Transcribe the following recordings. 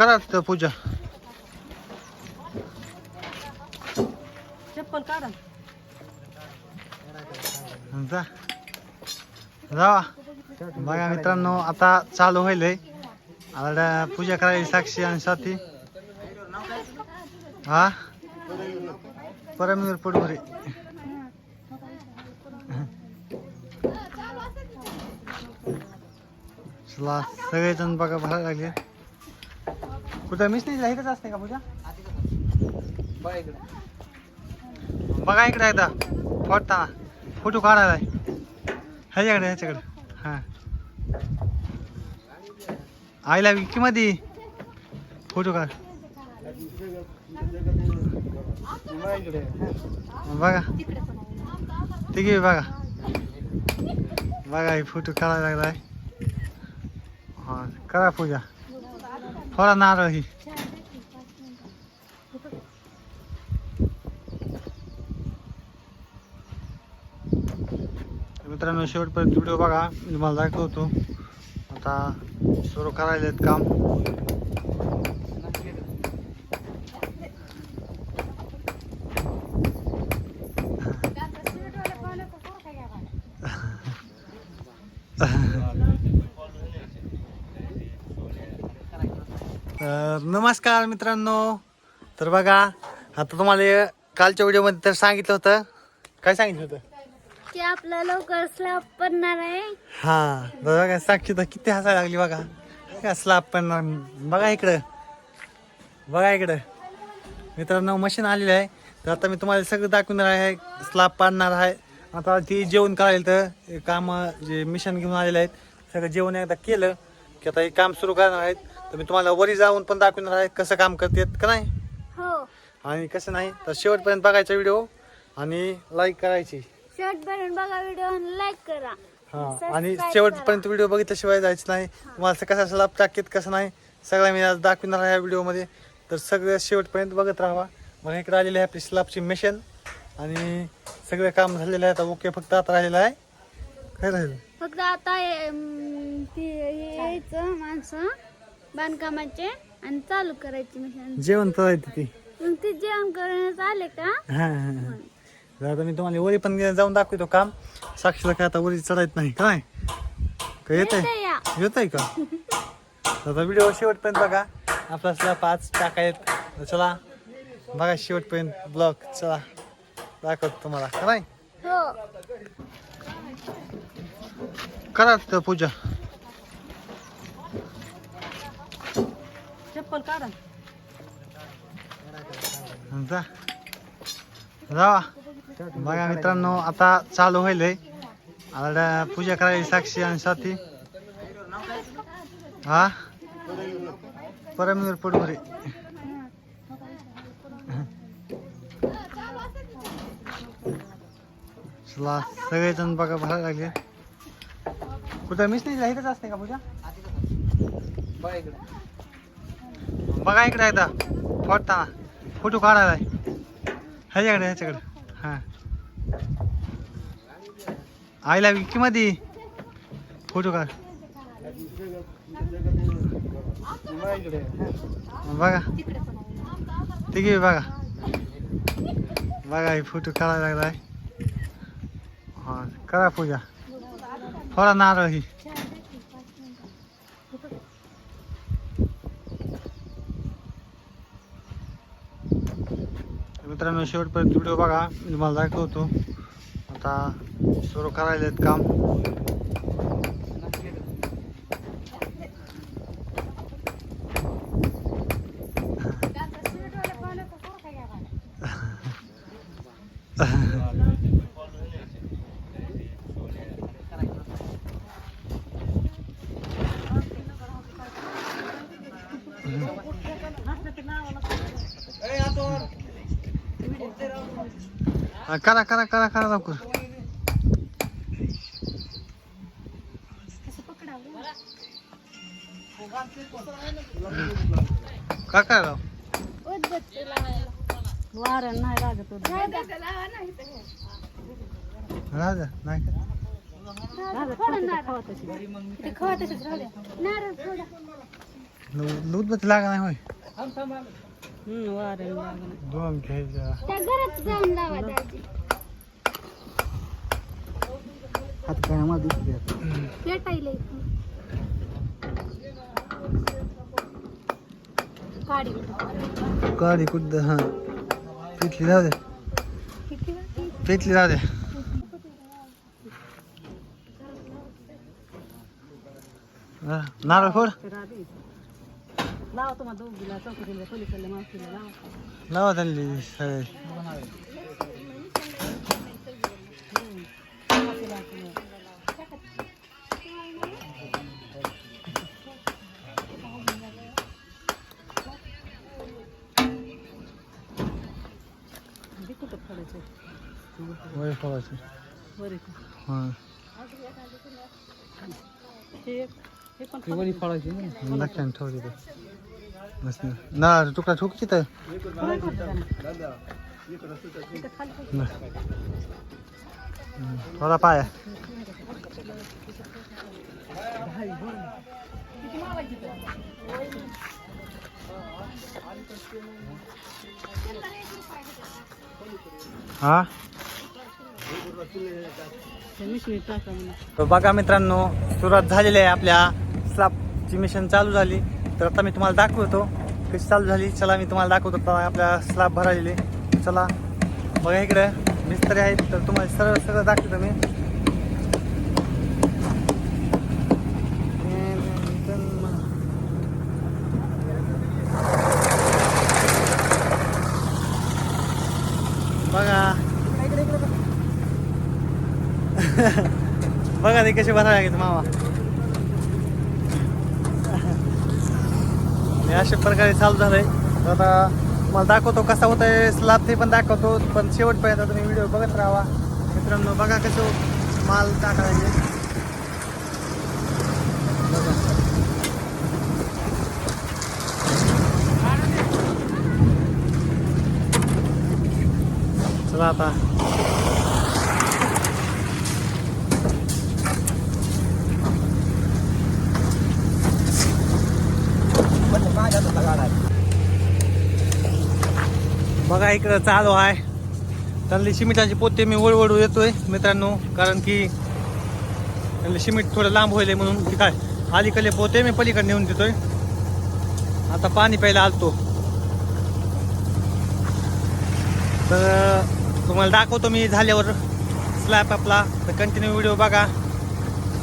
करा तिथं पूजा. चप्पल काढा. जा. जावा बघा मित्रांनो आता चालू होईल आता पूजा करायची साक्षी आणि साथी. हा? परमवीर पोटभरे चला सगळेजण बघा भरायला लागले. कुठं मिस नाही इथंच असते का पूजा। बघा इकडे एकदा फोडताना फ़ोटो काढायला ह्याच्याकडे ह्याच्याकडे हाँ आईला विकी मध्ये फ़ोटो काढ बघा बघा बघा फ़ोटो काढायला लागलाय हा। करा पूजा। थोडा नारळ ही मित्रांनो शेवटपर्यंत व्हिडिओ बघा मी तुम्हाला दाखवतो आता सुरू करायला आहेत काम तर नमस्कार मित्रांनो. तर बघा आता तुम्हाला कालच्या व्हिडिओमध्ये तर सांगितलं होतं. काय सांगितलं होतं? की आपला लवकर स्लॅब पडणार आहे. हा तर बघा साक्षी तर किती हसायला लागली बघा. काय स्लाब पण बघा इकडं. बघा इकडं. मित्रांनो मशीन आलेली आहे. तर आता मी तुम्हाला सगळं दाखवणार आहे स्लाब पाडणार आहे. आता ती जेवण करायला तर काम जे मिशन घेऊन आलेले आहेत सगळं जेवण एकदा केलं की आता हे काम सुरू करणार आहेत. तर मी तुम्हाला वरी जाऊन पण दाखवणार आहे कसं काम करतात का नाही? हो. आणि कसं नाही तर शेवटपर्यंत बघायचा व्हिडिओ आणि लाईक करायची. शर्ट भरून बघा व्हिडिओ लाईक करा. हा Subscribe आणि. शेवटपर्यंत व्हिडिओ बघितल्याशिवाय जायचं नाही. तुम्हाला असं कसं स्लाब टाकीत कसं नाही सगळं मी आज दाखवणार आहे या व्हिडिओमध्ये तर सगळं शेवटपर्यंत बघत राहा मग इकडे आलेली आहे आपली स्लाबची मिशन आणि सगळं काम झालेलं आहे आता. ओके फक्त आता राहिलेलं आहे. काय राहिलं? फक्त आता अं, ते यायचं माणसं. बांधकामाचे आणि चालू करायची मिशन जेवण करायचं ती. मग ते जेवण करण्यात आले का? हा हा, हा. तर आता मी तुम्हाला वरी पण जाऊन दाखवतो काम. साक्षीला काय आता वरी चढायत नाही काय? काय येत आहे येते या. येत आहे का? आता व्हिडिओ शेवटपर्यंत बघा. आपला स्लॅब पाच टाकायत. तर चला बघा शेवटपर्यंत ब्लॉग चला दाखवतो तुम्हाला. का नाही? हो. करा तिथं पूजा. चप्पल काढा. जा. जावा. बघा मित्रांनो आता चालू होईल आता पूजा करायची साक्षी आणि साथी. हा? परमवीर पोटभरे चला सगळेजण बघा भरायला लागले. कुठं मिस नाही इथंच असते का पूजा? बघा इकडे एकदा. फोडताना फोटो काढायला ह्याच्याकडे ह्याच्याकडे हां आईला विकी मध्ये फोटो काढ. बघा. ठीक आहे बघा. बघा हे फोटो काढायला लागलाय. हा करा पूजा. थोडा नारळ ही. मित्रांनो शेवटपर्यंत व्हिडिओ बघा. मी तुम्हाला दाखवतो. आता सुरू करायला आहेत काम. हा, करा करा करा करा लवकर काय काय राव उदबत्ती लावायला. वारण नाही लागत होतं. राजा नाही का? लागत. खावा तशी. ते खवा द्या. नारळ थोडा दूध लागा नाही होय हम्म, वाऱ्याने लागलं. दोन घ्यायच्या त्या घरात जाऊन लावा दाजी. हात काय आम्हाला दिसते पेटायला इथं. काढी. काढी कुठं? हा. दे. दे. नारळ फोड. लावा तुम्हाला दोघीला चौकटीला पलीकडल्या मावशीला लावा. लावा त्यांनी सगळे आधी कुठं पडायचं? वय फोडायचे बरे का? हा. हे एक- हे लक्षात ठेवली ते. मस्त. नारळ तुकडा ठोकची तर थोडा पाय. हा? तर बघा मित्रांनो सुरुवात झालेली आहे आपल्या स्लाबची मिशन चालू झाली. तर आता मी तुम्हाला दाखवतो कशी चालू झाली. चला मी तुम्हाला दाखवतो आपल्या स्लाब भरालेले चला बघा इकडे. मिस्त्री आहेत तर तुम्हाला सरळ सगळं दाखवतो मी. बघा. बघा ते कसे भरायला लागेल मामा. हे अशा प्रकारे चालू झालंय. तर आता मला दाखवतो कसा होत आहे स्लाब ते पण दाखवतो पण शेवटपर्यंत तुम्ही व्हिडिओ बघत राहा. मित्रांनो बघा कसं माल टाकायचे. चला आता. बघा इकडं चालू आहे. त्यांनी सिमेंटाची पोते मी वळवळू येतोय मित्रांनो कारण की त्यांनी शिमिट थोडं लांब होईल म्हणून की काय अलीकडे पोते मी पलीकडे नेऊन देतोय. आता पाणी प्यायला आलतो. तर तुम्हाला दाखवतो मी झाल्यावर स्लॅप आपला तर कंटिन्यू व्हिडिओ बघा.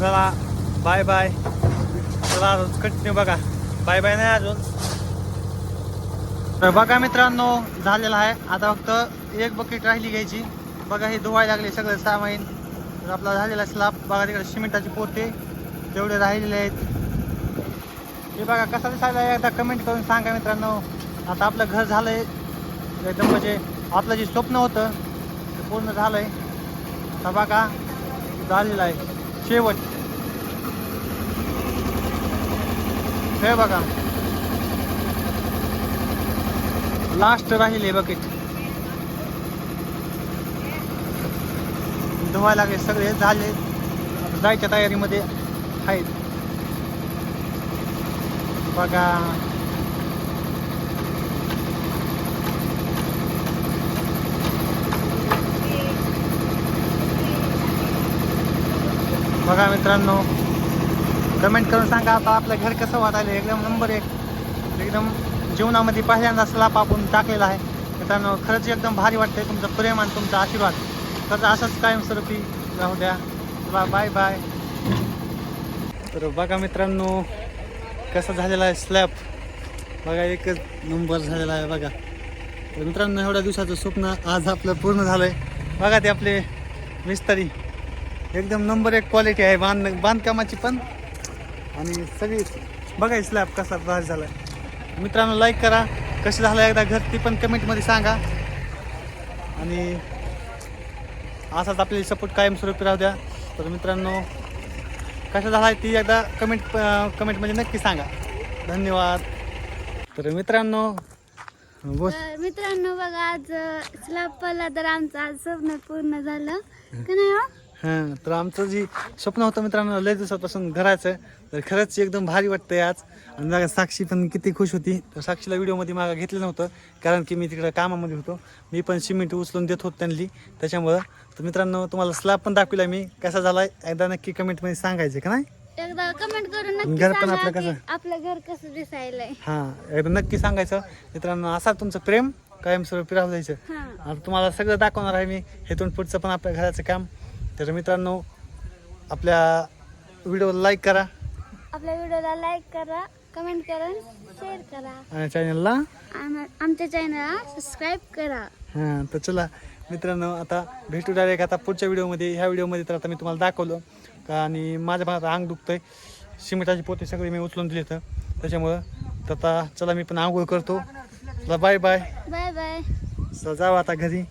चला बाय बाय चला कंटिन्यू बघा. बाय बाय नाही अजून. तर बघा मित्रांनो झालेला आहे. आता फक्त एक बकेट राहिली घ्यायची. बघा हे धुवायला लागले सगळं सामाईन तर आपला झालेला स्लाब बघा तिकडे सिमेंटाचे पोते तेवढे राहिलेले आहेत. हे बघा कसा दिसायला आहे? एकदा कमेंट करून सांगा मित्रांनो. आता आपलं घर झालंय. एकदम म्हणजे आपलं जे स्वप्न होतं ते पूर्ण झालं आहे आता बघा झालेलं आहे. शेवट. हे बघा. लास्ट राहिले बकेट. धुवायला लागले सगळे झाले. जायच्या तयारीमध्ये आहेत. बघा. बघा मित्रांनो कमेंट करून सांगा आता आपलं घर कसं वाटायला एकदम नंबर एक. एकदम जीवनामध्ये पहिल्यांदा स्लॅप आपण टाकलेला आहे. मित्रांनो खरंच एकदम भारी वाटतंय तुमचं प्रेम आणि तुमचा आशीर्वाद. खरंच असंच कायमस्वरूपी राहू द्या. बा बाय बाय तर बघा मित्रांनो कसं झालेला आहे स्लॅब बघा एकच नंबर झालेला आहे बघा. तर मित्रांनो एवढ्या दिवसाचं स्वप्न आज आपलं पूर्ण झालं आहे बघा ते आपले मिस्त्री. एकदम नंबर एक क्वालिटी आहे बांध बांधकामाची पण. आणि सगळी बघा स्लॅब कसा भारी झाला आहे मित्रांनो लाईक करा. कसं झालं एकदा घर ती पण कमेंटमध्ये सांगा. आणि असाच आपली सपोर्ट कायमस्वरूपी राहू द्या. तर मित्रांनो कसा झाला आहे ती एकदा कमेंट कमेंटमध्ये नक्की सांगा. धन्यवाद. तर मित्रांनो मित्रांनो बघा आज स्लॅब पडला तर आमचं आज स्वप्न पूर्ण झालं. का नाही हो? हो तर आमचं जी स्वप्न होतं मित्रांनो लय दिवसापासून घराचं तर खरंच एकदम भारी वाटतंय आज. आणि साक्षी पण किती खुश होती. तर साक्षीला व्हिडिओमध्ये मागं घेतलं नव्हतं कारण की मी तिकडं कामामध्ये होतो. मी पण सिमेंट उचलून देत होतो त्यांनी. त्याच्यामुळं तर मित्रांनो तुम्हाला स्लॅब पण दाखवला मी. कसा झाला एकदा नक्की कमेंटमध्ये सांगायचं का नाही? एकदा कमेंट करून घर पण आपलं कसं? आपलं घर कसं दिसायलंय. हां एकदा नक्की सांगायचं. मित्रांनो असा तुमचं प्रेम कायमस्वरूपी राहू द्यायचं तुम्हाला सगळं दाखवणार आहे मी. हेतून पुढचं पण आपल्या घराचं काम. तर मित्रांनो आपल्या व्हिडिओला लाईक करा. आपल्या व्हिडिओला लाईक करा कमेंट करा शेअर करा. आणि चॅनलला आम- आमच्या चॅनलला सबस्क्राईब करा. हां तर चला मित्रांनो आता भेटू डायरेक्ट आता पुढच्या व्हिडिओमध्ये ह्या व्हिडिओमध्ये तर आता मी तुम्हाला दाखवलं का आणि माझ्या भागात अंग दुखतंय. सिमेंटाची पोते सगळे मी उचलून दिले तर त्याच्यामुळं तर आता चला मी पण आंघोळ करतो. चला बाय बाय बाय बाय चला जाऊ आता घरी.